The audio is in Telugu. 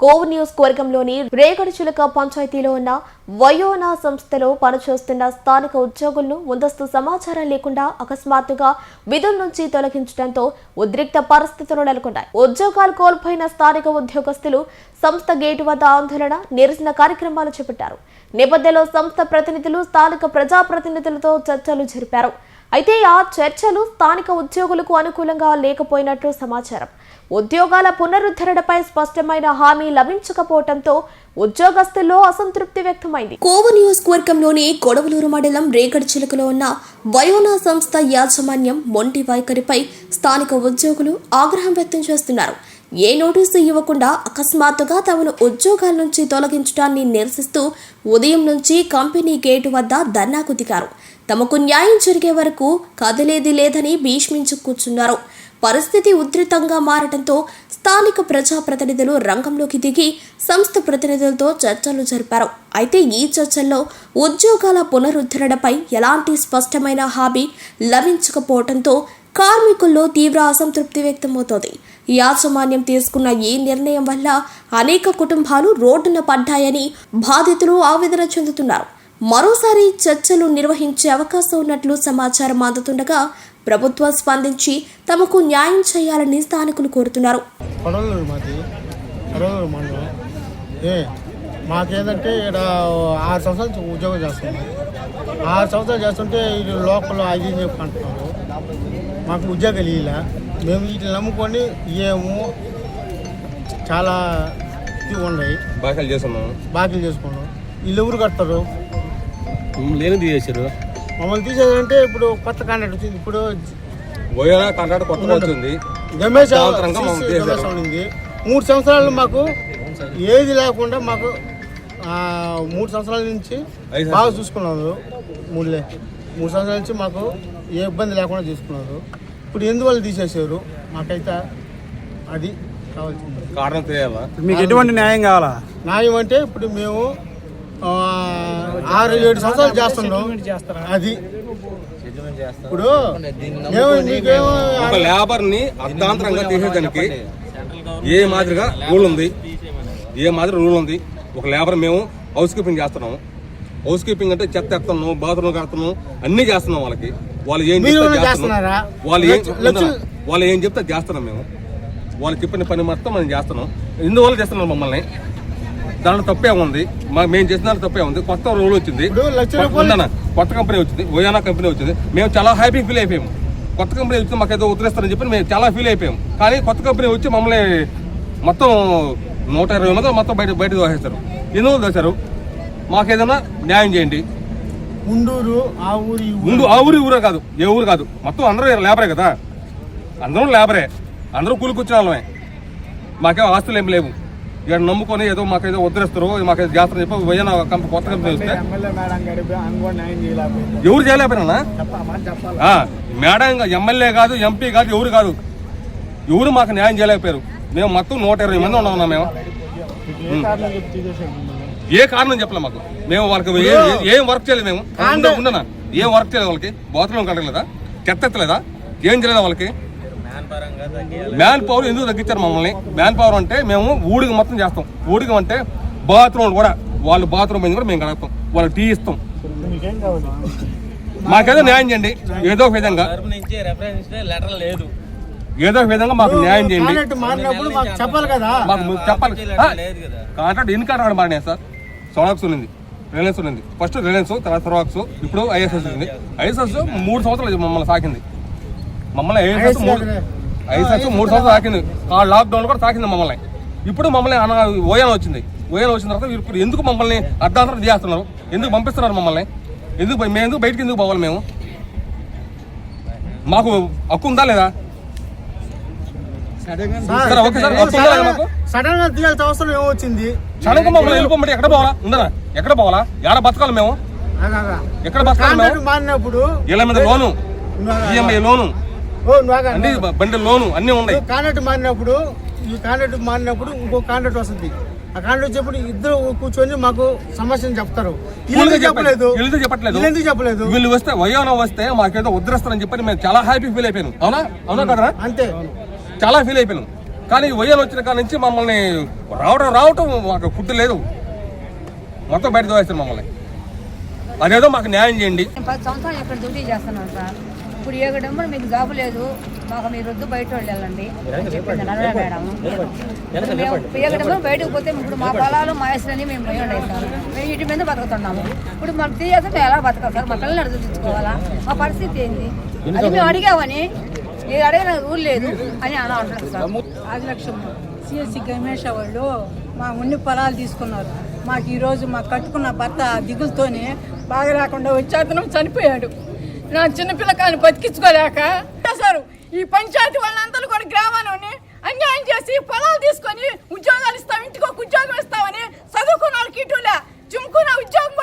కోవ్ నియోజకవర్గంలోని రేగడిచిలక పంచాయతీలో ఉన్న వయోనా సంస్థలో పనిచేస్తున్న స్థానిక ఉద్యోగులను ముందస్తు సమాచారం లేకుండా అకస్మాత్తుగా విధుల నుంచి తొలగించడంతో ఉద్రిక్త పరిస్థితులు నెలకొన్నాయి. ఉద్యోగాలు కోల్పోయిన స్థానిక ఉద్యోగస్తులు సంస్థ గేటు వద్ద ఆందోళన నిరసన కార్యక్రమాలు చేపట్టారు. నేపథ్యంలో సంస్థ ప్రతినిధులు స్థానిక ప్రజాప్రతినిధులతో చర్చలు జరిపారు. అయితే ఆ చర్చలు స్థానిక ఉద్యోగులకు అనుకూలంగా లేకపోయినట్లు సమాచారం. ఉద్యోగాల పునరుద్ధరణపై స్పష్టమైన హామీ లభించకపోవడంతో ఉద్యోగస్తుల్లో అసంతృప్తి వ్యక్తమైంది. కోవ నియోజకవర్గంలోని కొడవలూరు మండలం రేగడి చిలుకలో ఉన్న వయోనా సంస్థ యాజమాన్యం మొంటి వైఖరిపై స్థానిక ఉద్యోగులు ఆగ్రహం వ్యక్తం చేస్తున్నారు. ఏ నోటీసు ఇవ్వకుండా అకస్మాత్తుగా తమను ఉద్యోగాల నుంచి తొలగించడాన్ని నిరసిస్తూ ఉదయం నుంచి కంపెనీ గేటు వద్ద ధర్నాకు దిగారు తమకు న్యాయం జరిగే వరకు కదిలేది లేదని భీష్మించు కూర్చున్నారు. పరిస్థితి ఉధృతంగా మారడంతో స్థానిక ప్రజాప్రతినిధులు రంగంలోకి దిగి సంస్థ ప్రతినిధులతో చర్చలు జరిపారు. అయితే ఈ చర్చల్లో ఉద్యోగాల పునరుద్ధరణపై ఎలాంటి స్పష్టమైన హామీ లభించకపోవడంతో కార్మికుల్లో తీవ్ర అసంతృప్తి వ్యక్తమవుతోంది. యాజమాన్యం తీసుకున్న ఈ నిర్ణయం వల్ల అనేక కుటుంబాలు రోడ్డున పడ్డాయని బాధితులు ఆవేదన చెందుతున్నారు. మరోసారి చర్చలు నిర్వహించే అవకాశం ఉన్నట్లు సమాచారం అందుతుండగా ప్రభుత్వం స్పందించి తమకు న్యాయం చేయాలని స్థానికులు కోరుతున్నారు. మాకేంటంటే ఇక్కడ ఆరు సంవత్సరాలు ఉద్యోగం చేస్తున్నాం. ఆరు సంవత్సరాలు చేస్తుంటే ఇది లోకల్ ఐదు చెప్పి అంటున్నారు. మాకు ఉద్యోగాలు ఇలా మేము వీటిని నమ్ముకొని ఏమో చాలా ఇది ఉన్నాయి. బాకాలు చేస్తున్నాం బాకీలు చేసుకున్నాం. వీళ్ళు ఎవరు కడతారు? లేని తీసేశారు. మమ్మల్ని తీసేదంటే ఇప్పుడు కొత్త కాంట్రాక్ట్ వచ్చింది. ఇప్పుడు పోయినా కాంట్రాక్ట్ కొత్తగా వచ్చింది. గమేష్. ఉంది. మూడు సంవత్సరాలు మాకు ఏది లేకుండా మాకు మూడు సంవత్సరాల నుంచి బాగా చూసుకున్నారు మూడులే. మూడు సంవత్సరాల నుంచి మాకు ఏ ఇబ్బంది లేకుండా చూసుకున్నారు ఇప్పుడు ఎందువల్ల తీసేసారు మాకైతే అది కావాల్సింది. కారణం తెలియాలా మీకు ఎటువంటి న్యాయం కావాలా? న్యాయం అంటే ఇప్పుడు మేము ఆ, ఆరు ఏడు సంవత్సరాలు చేస్తున్నాం. అది. ఇప్పుడు మేము మీకేమో ఒక లేబర్ని అర్ధాంతరంగా తీసేదానికి ఏ మాదిరిగా రూల్ ఉంది? ఏ మాదిరి రూల్ ఉంది? ఒక లేబర్ మేము హౌస్ కీపింగ్ చేస్తున్నాము. హౌస్ కీపింగ్ అంటే చెత్త ఎత్తున్నాం బాత్రూమ్ కడుతున్నాం అన్ని చేస్తున్నాం వాళ్ళకి. వాళ్ళు ఏం. చేస్తున్నారా? వాళ్ళు ఏం వాళ్ళు ఏం చెప్తే చేస్తున్నాం మేము. వాళ్ళు చెప్పిన పని మొత్తం మనం చేస్తున్నాం. ఇందువల్ల చేస్తున్నాం మమ్మల్ని. దాంట్లో తప్పే ఉంది. మేము చేసిన దాంట్లో తప్పే ఉంది. కొత్త రూల్ వచ్చింది. కొత్త- కంపెనీ వచ్చింది. ఓయానా కంపెనీ వచ్చింది. మేము చాలా హ్యాపీ ఫీల్ అయిపోయాము. కొత్త కంపెనీ వచ్చి మాకు ఏదో ఉత్తరిస్తారని చెప్పి మేము చాలా ఫీల్ అయిపోయాం కానీ కొత్త కంపెనీ వచ్చి మమ్మల్ని మొత్తం నూట ఇరవై మంది మొత్తం బయట బయట దోసేస్తారు ఎందుకు దోశారు మాకు ఏదైనా న్యాయం చేయండి. ఉండూరు ఆ ఊరు ముందు ఆ ఊరి ఊరే కాదు ఏ ఊరు కాదు. మొత్తం అందరూ లేబరే కదా. అందరూ లేబరే అందరూ కూలికొచ్చిన వాళ్ళమే. మాకేం ఆస్తులు ఏం లేవు. ఇక్కడ నమ్ముకొని ఏదో మాకేదో వదిలేస్తారు మాకేదో చేస్తారని చెప్పి పోయిన కంపెనీ కొత్త కంపెనీ వస్తే. ఎవరు చేయలేకపోయినా మేడం ఎమ్మెల్యే కాదు ఎంపీ కాదు ఎవరు కాదు. ఎవరు మాకు న్యాయం చేయలేకపోయారు. మేము మొత్తం నూట ఇరవై మంది ఉన్నాం మేము. ఏ కారణం చెప్పలే మాకు? మేము వాళ్ళకి ఏ- వర్క్ చేయలేదు మేము. ఉండ- ఉండనా? ఏం వర్క్ చేయలేదు వాళ్ళకి? బాత్రూమ్ కడగలేదా చెత్త ఎత్తలేదా? ఏం చేయలేదా వాళ్ళకి? మ్యాన్ పవర్ ఎందుకు తగ్గించారు మమ్మల్ని? మ్యాన్ పవర్ అంటే మేము ఊడికి మొత్తం చేస్తాం. ఊడికి అంటే బాత్రూమ్ కూడా వాళ్ళు బాత్రూమ్ పోయింది కూడా మేము కడగతాం వాళ్ళకి టీ ఇస్తాం. మీకేం కావాలి మాకేదో న్యాయం చేయండి. ఏదో ఒక విధంగా. తరపు నుంచి రెఫరెన్స్ లెటర్ లేదు ఏదో ఒక విధంగా మాకు న్యాయం చేయండి. కాంట్రాక్ట్ మారినప్పుడు మాకు చెప్పాలి కదా. మాకు చెప్పాలి. ఆ, లేదు కదా. కాంట్రాక్ట్ ఎన్ని కాంట్రాక్ట్ మారినాయి సార్? సోనాక్స్ ఉంది రిలయన్స్ ఉంది ఫస్ట్ రిలయన్స్ తర్వాత సోనాక్స్ ఇప్పుడు ఐఎస్ఎస్ ఉంది ఐఎస్ఎస్ మూడు సంవత్సరాలు మమ్మల్ని సాకింది. మమ్మల్ని ఐఎస్ఎస్ మూడు ఐఎస్ఎస్ మూడు సంవత్సరాలు సాకింది. ఆ లాక్డౌన్ కూడా సాకింది మమ్మల్ని. ఇప్పుడు మమ్మల్ని అన ఓయాన్ వచ్చింది. ఓయాన్ వచ్చిన తర్వాత ఇప్పుడు ఎందుకు మమ్మల్ని అర్ధాంతరం చేస్తున్నారు? ఎందుకు పంపిస్తున్నారు మమ్మల్ని? ఎందుకు మేము ఎందుకు బయటికి ఎందుకు పోవాలి మేము? మాకు హక్కు ఉందా లేదా? సడన్గా తీయాల్సిన అవసరం ఏమొచ్చింది క్షణంగా మమ్మల్ని వెళ్ళిపోమంటే ఎక్కడ పోవాలా? ఉండరా ఎక్కడ పోవాలా? ఎక్కడ బతకాలి మేము. ఎక్కడ బతకాలి మేము? మారినప్పుడు మీద లోను. ఈఎంఐ లోను. అన్ని బండి లోను అన్ని ఉన్నాయి. కాంట్రాక్ట్ మారినప్పుడు ఈ కాంట్రాక్ట్ మారినప్పుడు ఇంకో కాంట్రాక్ట్ వస్తుంది. ఆ కాంట్రాక్ట్ వచ్చేప్పుడు ఇద్దరు కూర్చొని మాకు సమస్యను చెప్తారు. చెప్పలేదు. చెప్పట్లేదు? ఎందుకు చెప్పలేదు? వీళ్ళు వస్తే వయోన వస్తే మాకేదో ఉద్ధరిస్తారని చెప్పని మేము చాలా హ్యాపీ ఫీల్ అయిపోయాను. అవునా? అవునా కదా అంతే. చాలా ఫీల్ అయిపోయాను. కానీ వయ్యాలు వచ్చిన కాడ నుంచి మమ్మల్ని రావడం రావటం మాకు ఫుడ్ లేదు. మొత్తం బయట దోస్తారు మమ్మల్ని. అదేదో మాకు న్యాయం చేయండి. పది సంవత్సరాలు ఇక్కడ డ్యూటీ చేస్తున్నాను సార్. ఇప్పుడు ఏగడమ్మో మీకు జాబ్ లేదు. మాకు మీరు వద్దు బయట వాళ్ళు వెళ్ళండి. అని చెప్పింది మేడం. మేము ఏగడమ్మో బయటకు పోతే ఇప్పుడు మా పొలాలు మా ఇసులని మేము సార్. మేము ఇంటి మీద బతుకుతున్నాము. ఇప్పుడు మాకు తీయేస్తే మేము ఎలా బతకాలి సార్? మా పిల్లలు నడిపించుకోవాలా మా పరిస్థితి ఏంది? అది మేము అడిగామని ఇది అడిగిన రూల్ అని అలా అంటున్నారు సిఎస్సి గమేష్ వాళ్ళు మా ఉన్ని పొలాలు తీసుకున్నారు. మాకు ఈరోజు మాకు కట్టుకున్న భర్త దిగులతోనే బాగా వచ్చేతనం చనిపోయాడు. నా చిన్నపిల్ల కానీ బతికించుకోలేక సార్ ఈ పంచాయతీ వాళ్ళంతా కూడా గ్రామాన్ని అన్యాయం చేసి పొలాలు తీసుకొని ఉద్యోగాలు ఇస్తాం ఇంటికి ఒక ఉద్యోగం ఇస్తామని చదువుకున్న వాళ్ళకి ఇటులే చుమ్ముకున్న ఉద్యోగం